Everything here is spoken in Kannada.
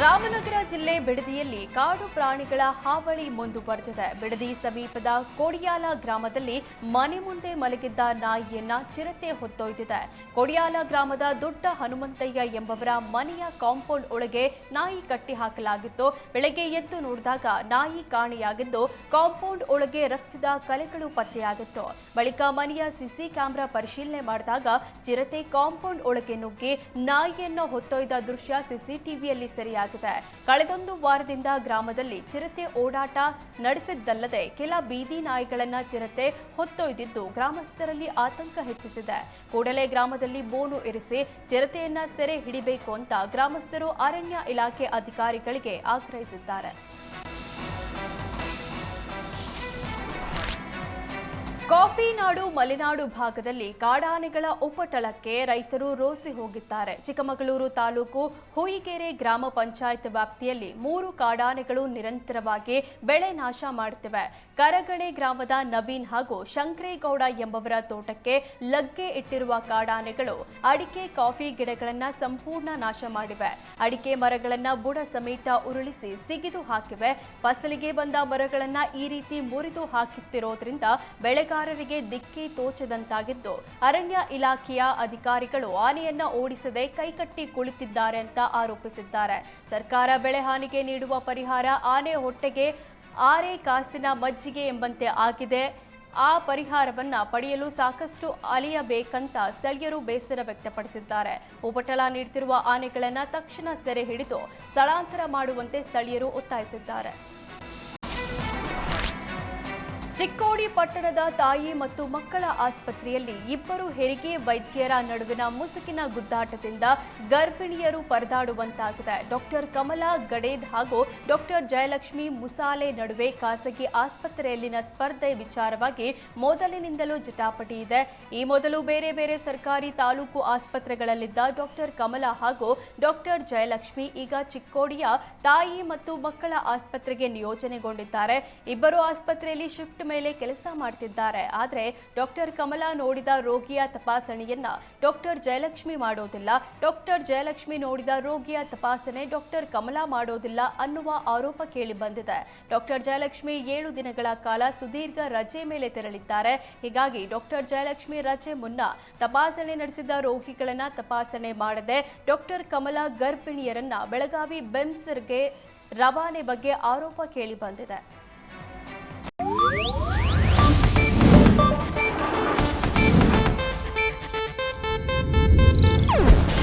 ರಾಮನಗರ ಜಿಲ್ಲೆ ಬಿಡದಿಯಲ್ಲಿ ಕಾಡು ಪ್ರಾಣಿಗಳ ಹಾವಳಿ ಮುಂದುವರೆದಿದೆ. ಬಿಡದಿ ಸಮೀಪದ ಕೋಡಿಯಾಲ ಗ್ರಾಮದಲ್ಲಿ ಮನೆ ಮುಂದೆ ಮಲಗಿದ್ದ ನಾಯಿಯನ್ನ ಚಿರತೆ ಹೊತ್ತೊಯ್ದಿದೆ. ಕೋಡಿಯಾಲ ಗ್ರಾಮದ ದೊಡ್ಡ ಹನುಮಂತಯ್ಯ ಎಂಬವರ ಮನೆಯ ಕಾಂಪೌಂಡ್ ಒಳಗೆ ನಾಯಿ ಕಟ್ಟಿಹಾಕಲಾಗಿತ್ತು. ಬೆಳಗ್ಗೆ ಎದ್ದು ನೋಡಿದಾಗ ನಾಯಿ ಕಾಣೆಯಾಗಿದ್ದು, ಕಾಂಪೌಂಡ್ ಒಳಗೆ ರಕ್ತದ ಕಲೆಗಳು ಪತ್ತೆಯಾಗಿತ್ತು. ಬಳಿಕ ಮನೆಯ ಸಿಸಿ ಕ್ಯಾಮೆರಾ ಪರಿಶೀಲನೆ ಮಾಡಿದಾಗ ಚಿರತೆ ಕಾಂಪೌಂಡ್ ಒಳಗೆ ನುಗ್ಗಿ ನಾಯಿಯನ್ನು ಹೊತ್ತೊಯ್ದ ದೃಶ್ಯ ಸಿಸಿಟಿವಿಯಲ್ಲಿ ಸೆರೆಯಾಗಿದೆ. ಕಳೆದೊಂದು ವಾರದಿಂದ ಗ್ರಾಮದಲ್ಲಿ ಚಿರತೆ ಓಡಾಟ ನಡೆಸಿದ್ದಲ್ಲದೆ ಕೆಲ ಬೀದಿ ನಾಯಿಗಳನ್ನ ಚಿರತೆ ಹೊತ್ತೊಯ್ದಿದ್ದು ಗ್ರಾಮಸ್ಥರಲ್ಲಿ ಆತಂಕ ಹೆಚ್ಚಿಸಿದೆ. ಕೂಡಲೇ ಗ್ರಾಮದಲ್ಲಿ ಬೋನು ಇರಿಸಿ ಚಿರತೆಯನ್ನ ಸೆರೆ ಹಿಡಿಬೇಕು ಅಂತ ಗ್ರಾಮಸ್ಥರು ಅರಣ್ಯ ಇಲಾಖೆ ಅಧಿಕಾರಿಗಳಿಗೆ ಆಗ್ರಹಿಸಿದ್ದಾರೆ. ಕಾಫಿ ನಾಡು, ಮಲೆನಾಡು ಭಾಗದಲ್ಲಿ ಕಾಡಾನೆಗಳ ಉಪಟಳಕ್ಕೆ ರೈತರು ರೋಸಿ ಹೋಗಿದ್ದಾರೆ. ಚಿಕ್ಕಮಗಳೂರು ತಾಲೂಕು ಹುಯಿಗೆರೆ ಗ್ರಾಮ ಪಂಚಾಯತ್ ವ್ಯಾಪ್ತಿಯಲ್ಲಿ ಮೂರು ಕಾಡಾನೆಗಳು ನಿರಂತರವಾಗಿ ಬೆಳೆ ನಾಶ ಮಾಡುತ್ತಿವೆ. ಕರಗಣೆ ಗ್ರಾಮದ ನವೀನ್ ಹಾಗೂ ಶಂಕ್ರೇಗೌಡ ಎಂಬವರ ತೋಟಕ್ಕೆ ಲಗ್ಗೆ ಇಟ್ಟಿರುವ ಕಾಡಾನೆಗಳು ಅಡಿಕೆ, ಕಾಫಿ ಗಿಡಗಳನ್ನ ಸಂಪೂರ್ಣ ನಾಶ ಮಾಡಿವೆ. ಅಡಿಕೆ ಮರಗಳನ್ನ ಬುಡ ಸಮೇತ ಉರುಳಿಸಿ ಸಿಗಿದು ಹಾಕಿವೆ. ಫಸಲಿಗೆ ಬಂದ ಮರಗಳನ್ನ ಈ ರೀತಿ ಮುರಿದು ಹಾಕುತ್ತಿರೋದ್ರಿಂದ ಬೆಳೆಗಾರರಿಗೆ ದಿಕ್ಕಿ ತೋಚದಂತಾಗಿದ್ದು, ಅರಣ್ಯ ಇಲಾಖೆಯ ಅಧಿಕಾರಿಗಳು ಆನೆಯನ್ನ ಓಡಿಸದೆ ಕೈಕಟ್ಟಿ ಕುಳಿತಿದ್ದಾರೆ ಅಂತ ಆರೋಪಿಸಿದ್ದಾರೆ. ಸರ್ಕಾರ ಬೆಳೆ ಹಾನಿಗೆ ನೀಡುವ ಪರಿಹಾರ ಆನೆ ಹೊಟ್ಟೆಗೆ, ಆರೆ ಕಾಸಿನ ಮಜ್ಜಿಗೆ ಎಂಬಂತೆ ಆಗಿದೆ. ಆ ಪರಿಹಾರವನ್ನ ಪಡೆಯಲು ಸಾಕಷ್ಟು ಅಲಿಯಬೇಕಂತ ಸ್ಥಳೀಯರು ಬೇಸರ ವ್ಯಕ್ತಪಡಿಸಿದ್ದಾರೆ. ಉಪಟಳ ನೀಡುತ್ತಿರುವ ಆನೆಗಳನ್ನ ತಕ್ಷಣ ಸೆರೆ ಹಿಡಿದು ಸ್ಥಳಾಂತರ ಮಾಡುವಂತೆ ಸ್ಥಳೀಯರು ಒತ್ತಾಯಿಸಿದ್ದಾರೆ. ಚಿಕ್ಕೋಡಿ ಪಟ್ಟಣದ ತಾಯಿ ಮತ್ತು ಮಕ್ಕಳ ಆಸ್ಪತ್ರೆಯಲ್ಲಿ ಇಬ್ಬರು ಹೆರಿಗೆ ವೈದ್ಯರ ನಡುವಿನ ಮುಸುಕಿನ ಗುದ್ದಾಟದಿಂದ ಗರ್ಭಿಣಿಯರು ಪರದಾಡುವಂತಾಗಿದೆ. ಡಾಕ್ಟರ್ ಕಮಲಾ ಗಡೇದ್ ಹಾಗೂ ಡಾಕ್ಟರ್ ಜಯಲಕ್ಷ್ಮಿ ಮುಸಾಲೆ ನಡುವೆ ಖಾಸಗಿ ಆಸ್ಪತ್ರೆಯಲ್ಲಿನ ಸ್ಪರ್ಧೆ ವಿಚಾರವಾಗಿ ಮೊದಲಿನಿಂದಲೂ ಜಟಾಪಟಿ ಇದೆ. ಈ ಮೊದಲು ಬೇರೆ ಬೇರೆ ಸರ್ಕಾರಿ ತಾಲೂಕು ಆಸ್ಪತ್ರೆಗಳಲ್ಲಿದ್ದ ಡಾಕ್ಟರ್ ಕಮಲಾ ಹಾಗೂ ಡಾಕ್ಟರ್ ಜಯಲಕ್ಷ್ಮಿ ಈಗ ಚಿಕ್ಕೋಡಿಯ ತಾಯಿ ಮತ್ತು ಮಕ್ಕಳ ಆಸ್ಪತ್ರೆಗೆ ನಿಯೋಜನೆಗೊಂಡಿದ್ದಾರೆ. ಇಬ್ಬರು ಆಸ್ಪತ್ರೆಯಲ್ಲಿ ಶಿಫ್ಟ್ ಮೇಲೆ ಕೆಲಸ ಮಾಡ್ತಿದ್ದಾರೆ. ಆದರೆ ಡಾಕ್ಟರ್ ಕಮಲಾ ನೋಡಿದ ರೋಗಿಯ ತಪಾಸಣೆಯನ್ನ ಡಾಕ್ಟರ್ ಜಯಲಕ್ಷ್ಮಿ ಮಾಡೋದಿಲ್ಲ. ಡಾಕ್ಟರ್ ಜಯಲಕ್ಷ್ಮಿ ನೋಡಿದ ರೋಗಿಯ ತಪಾಸಣೆ ಡಾಕ್ಟರ್ ಕಮಲಾ ಮಾಡೋದಿಲ್ಲ ಅನ್ನುವ ಆರೋಪ ಕೇಳಿ ಬಂದಿದೆ. ಡಾಕ್ಟರ್ ಜಯಲಕ್ಷ್ಮಿ ಏಳು ದಿನಗಳ ಕಾಲ ಸುದೀರ್ಘ ರಜೆ ಮೇಲೆ ತೆರಳಿದ್ದಾರೆ. ಹೀಗಾಗಿ ಡಾಕ್ಟರ್ ಜಯಲಕ್ಷ್ಮಿ ರಜೆ ಮುನ್ನ ತಪಾಸಣೆ ನಡೆಸಿದ ರೋಗಿಗಳನ್ನ ತಪಾಸಣೆ ಮಾಡದೆ ಡಾಕ್ಟರ್ ಕಮಲಾ ಗರ್ಭಿಣಿಯರನ್ನ ಬೆಳಗಾವಿ ಬೆಮ್ಸರ್ಗೆ ರವಾನೆ ಬಗ್ಗೆ ಆರೋಪ ಕೇಳಿ ಬಂದಿದೆ.